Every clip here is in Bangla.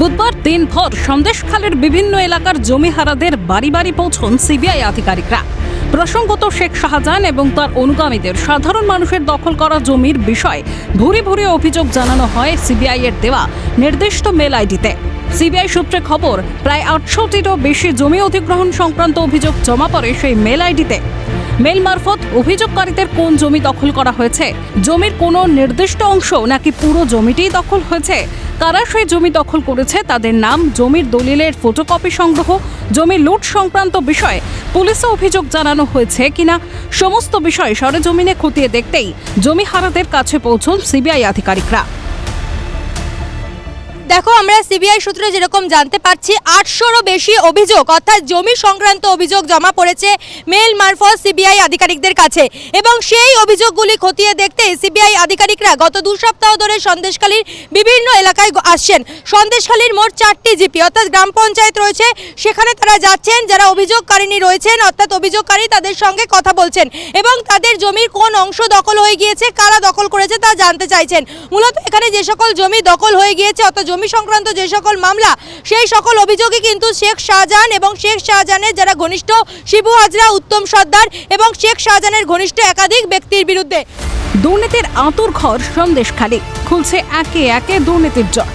বুধবার দিনভর সন্দেশখালের বিভিন্ন এলাকার জমিহারাদের বাড়ি বাড়ি পৌঁছন সিবিআই আধিকারিকরা। প্রসঙ্গত শেখ শাহজাহান এবং তার অনুগামীদের সাধারণ মানুষের দখল করা জমির বিষয়ে ভুরি ভুরি অভিযোগ জানানো হয় সিবিআই এর দেওয়া নির্দিষ্ট মেল আইডিতে। সিবিআই সূত্রে খবর, প্রায় আটশোটিরও বেশি জমি অধিগ্রহণ সংক্রান্ত অভিযোগ জমা পড়ে সেই মেল আইডিতে। মেল মারফত অভিযোগকারীদের কোন জমি দখল করা হয়েছে? জমির কোনো নির্দিষ্ট অংশ নাকি পুরো জমিটিই দখল হয়েছে? কারা সেই জমি দখল করেছে? তাদের নাম, জমির দলিলের ফটোকপি সংগ্রহ, জমি লুট সংক্রান্ত বিষয়ে, পুলিশে অভিযোগ জানানো হয়েছে কিনা? সমস্ত বিষয় সরেজমিনে খতিয়ে দেখতেই জমি হারাদের কাছে পৌঁছন সিবিআই আধিকারিকরা। দেখো, আমরা সিবিআই সূত্রে যেরকম জানতে পারছি, আটশোরও বেশি অভিযোগ, অর্থাৎ জমি সংক্রান্ত অভিযোগ জমা পড়েছে মেল মারফত সিবিআই আধিকারিকদের কাছে। এবং সেই অভিযোগগুলি খতিয়ে দেখতে সিবিআই আধিকারিকরা গত দু সপ্তাহ ধরে সন্দেশখালীর বিভিন্ন এলাকায় আসছেন। সন্দেশখালীর মোট চারটি জিপি, অর্থাৎ গ্রাম পঞ্চায়েত রয়েছে, সেখানে তারা যাচ্ছেন, যারা অভিযোগকারিনী রয়েছেন, অর্থাৎ অভিযোগকারী তাদের সঙ্গে কথা বলছেন। এবং তাদের জমির কোন অংশ দখল হয়ে গিয়েছে, কারা দখল করেছে তা জানতে চাইছেন। মূলত এখানে যে সকল জমি দখল হয়ে গিয়েছে, অর্থাৎ জমি সংক্রান্ত যে সকল মামলা, সেই সকল অভিযোগই কিন্তু শেখ শাহজাহান এবং শেখ শাহজাহানের যারা ঘনিষ্ঠ শিবু হাজরা, উত্তম সর্দার এবং শেখ শাহজাহানের ঘনিষ্ঠ একাধিক ব্যক্তির বিরুদ্ধে। দুর্নীতির আঁতুর ঘর সন্দেশখালী, খুলছে একে একে দুর্নীতির জট।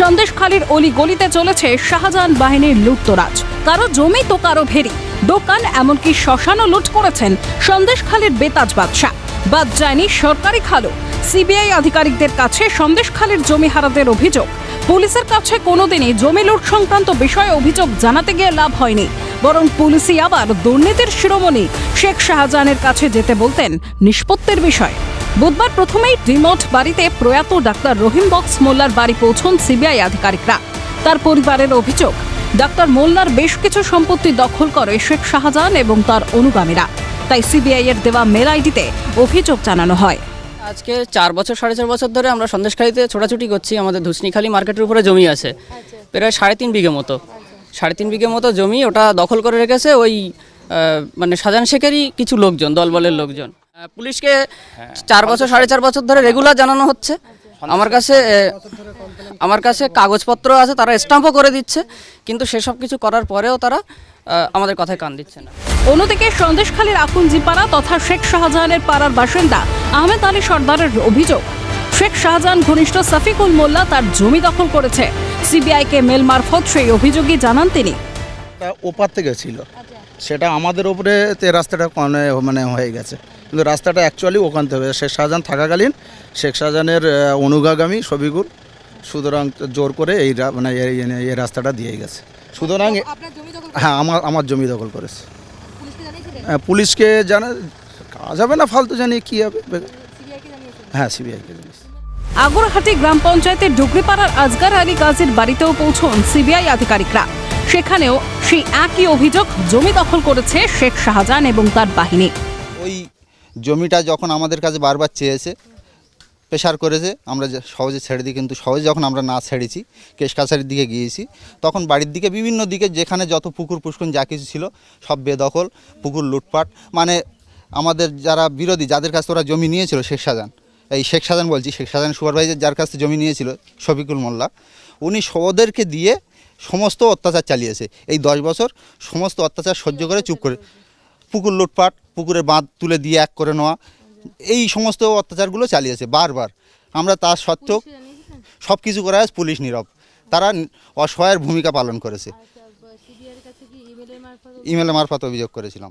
সন্দেশখালীর অলি গলিতে চলেছে শাহজাহান বাহিনীর লুটতরাজ। কারও জমি তো কারও ভেরি দোকান এমনকি শ্মশানও লুট করেছেন সন্দেশখালীর বেতাজ বাদশাহ। বাদ যায়নি সরকারি খালো সিবিআই আধিকারিকদের কাছে সন্দেশখালীর জমি হারাদের অভিযোগ। পুলিশের কাছে কোনোদিনই জমি লুট সংক্রান্ত বিষয়ে অভিযোগ জানাতে গিয়ে লাভ হয়নি। বরং পুলিশই আবার দুর্নীতির শিরোমণি। শেখ শাহজাহানের কাছে যেতে বলতেন নিষ্পত্তির বিষয়। বুধবার প্রথমেই রিমোট বাড়িতে প্রয়াত ডাক্তার রহিম বক্স মোল্লার বাড়ি পৌঁছন সিবিআই আধিকারিকরা। তার পরিবারের অভিযোগ, ডাক্তার মোল্লার বেশ কিছু সম্পত্তি দখল করে শেখ শাহজাহান এবং তার অনুগামীরা। তাই সিবিআই এর দেওয়া মেল আইডিতে অভিযোগ জানানো হয়। আজকে চার বছর সাড়ে চার বছর ধরে আমরা সন্দেশখালিতে ছোটাছুটি করছি। আমাদের ধুসনিখালি মার্কেটের উপরে জমি আছে। প্রায় সাড়ে তিন বিঘে মতো। সাড়ে তিন বিঘে মতো জমি ওটা দখল করে রেখেছে ওই মানে সাজান শেখেরই কিছু লোকজন দলবলের লোকজন। পুলিশকে চার বছর সাড়ে চার বছর ধরে রেগুলার জানানো হচ্ছে। আমার কাছে আমার কাছে কাগজপত্র আছে তারা স্টাম্পও করে দিচ্ছে কিন্তু সেসব কিছু করার পরেও তারা আমাদের কথায় কান দিচ্ছে না। অন্যদিকে সন্দেশখালীর আকুঞ্জিপাড়া তথা শেখ শাহজাহানের পাড়ার বাসিন্দা আহমেদ আলী সর্দারের অভিযোগ শেখ শাহজাহান ঘনিষ্ঠ সাফিকুল মোল্লা তার জমি দখল করেছে। সিবিআইকে মেল মারফত সেই অভিযোগই জানান তিনি। ওপার থেকে ছিল। সেটা আমাদের উপরে তে রাস্তাটা মানে হয়ে গেছে। কিন্তু রাস্তাটা অ্যাকচুয়ালি ওখান থেকে। শেখ শাহজাহান থাকাকালীন শেখ শাহজাহানের আহ, অনুগামী সবিগুল সুতরাং জোর করে এই মানে এই- রাস্তাটা দিয়ে গেছে। সুতরাং হ্যাঁ আমার আমার জমি দখল করেছে। হ্যাঁ, পুলিশকে জানা কাজ হবে না ফালতু জানিয়ে কী হবে? হ্যাঁ সিবিআইকে জানিয়েছে। আগরহাটি গ্রাম পঞ্চায়েতের ডুগরিপাড়ার আজগার আলী গাজীর বাড়িতেও পৌঁছন সিবিআই আধিকারিকরা। সেখানেও সেই একই অভিযোগ জমি দখল করেছে শেখ শাহজাহান এবং তার বাহিনী। ওই জমিটা যখন আমাদের কাছে বারবার চেয়েছে প্রেশার করেছে, আমরা সহজে ছেড়ে দিই, কিন্তু সহজে যখন আমরা না ছেড়েছি, কেশ কাছারির দিকে গিয়েছি, তখন বাড়ির দিকে বিভিন্ন দিকে যেখানে যত পুকুর পুষ্কুন যা কিছু ছিল, সব বেদখল, পুকুর লুটপাট মানে আমাদের যারা বিরোধী, যাদের কাছে ওরা জমি নিয়েছিল, শেখ শাহজাহান। এই শেখ শাহজাহান বলছি, শেখ শাহজাহান সুপারভাইজার যার কাছে জমি নিয়েছিল, শফিকুল মোল্লা, উনি ওদেরকে দিয়ে সমস্ত অত্যাচার চালিয়েছে। এই দশ বছর সমস্ত অত্যাচার সহ্য করে, চুপ করে, পুকুর লুটপাট পুকুরের বাঁধ তুলে দিয়ে এক করে নেওয়া। এই সমস্ত অত্যাচারগুলো চালিয়েছে বারবার। আমরা তার সত্ত্বেও সব কিছু করা হয় পুলিশ নীরব। তারা অসহায়ের ভূমিকা পালন করেছে। ইমেলের মারফত অভিযোগ করেছিলাম।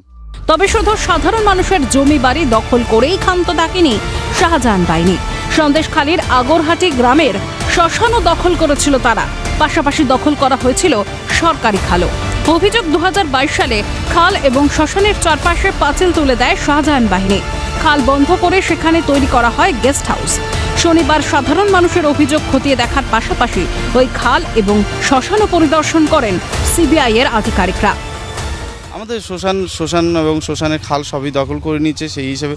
তবে শুধু সাধারণ মানুষের জমি বাড়ি দখল করেই ক্ষান্ত থাকেনি শাহজাহান বাহিনী। সন্দেশখালীর আগরহাটি গ্রামের শ্মশানও দখল করেছিল তারা। পাশাপাশি দখল করা হয়েছিল সরকারি খালও। অভিযোগ দু হাজার বাইশ সালে খাল এবং শ্মশানের চারপাশে পাঁচিল তুলে দেয় শাহজাহান বাহিনী। খাল বন্ধ করে সেখানে তৈরি করা হয় গেস্ট হাউস। শনিবার সাধারণ মানুষের অভিযোগ খতিয়ে দেখার পাশাপাশি ওই খাল এবং শ্মশানও পরিদর্শন করেন সিবিআই এর আধিকারিকরা। আমাদের শ্মশান শ্মশান এবং শ্মশানের খাল সবই দখল করে নিচ্ছে। সেই হিসেবে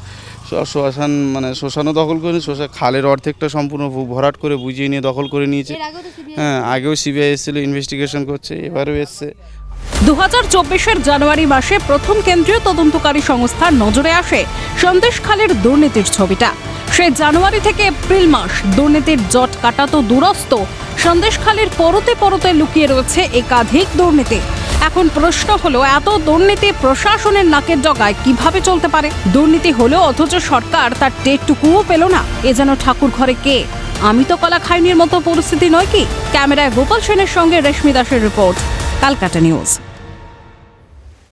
শ্মশান মানে শ্মশানও দখল করে শ্মশান খালের অর্ধেকটা সম্পূর্ণ ভু- ভরাট করে বুঝিয়ে নিয়ে দখল করে নিয়েছে। হ্যাঁ আগেও সিবিআই এসেছিল ইনভেস্টিগেশন করছে এবারও এসছে। দু হাজার জানুয়ারি মাসে প্রথম কেন্দ্রীয় তদন্তকারী সংস্থার নজরে আসে সন্দেশখালীর দুর্নীতির ছবিটা। সে জানুয়ারি থেকে এপ্রিল মাস দুর্নীতির জট কাটা তো দূরস্থ সন্দেশখালীর পরতে পরতে লুকিয়ে রয়েছে একাধিক দুর্নীতি। এখন প্রশ্ন হলো, এত দুর্নীতি প্রশাসনের নাকের ডগায় কীভাবে চলতে পারে? দুর্নীতি হলো অথচ সরকার তার টেটটুকুও পেল না। এ যেন ঠাকুর ঘরে কে? আমি তো কলা খাইনির মতো পরিস্থিতি নয় কি? ক্যামেরায় গোপাল সেনের সঙ্গে রেশমি দাসের রিপোর্ট, কালকাটা নিউজ।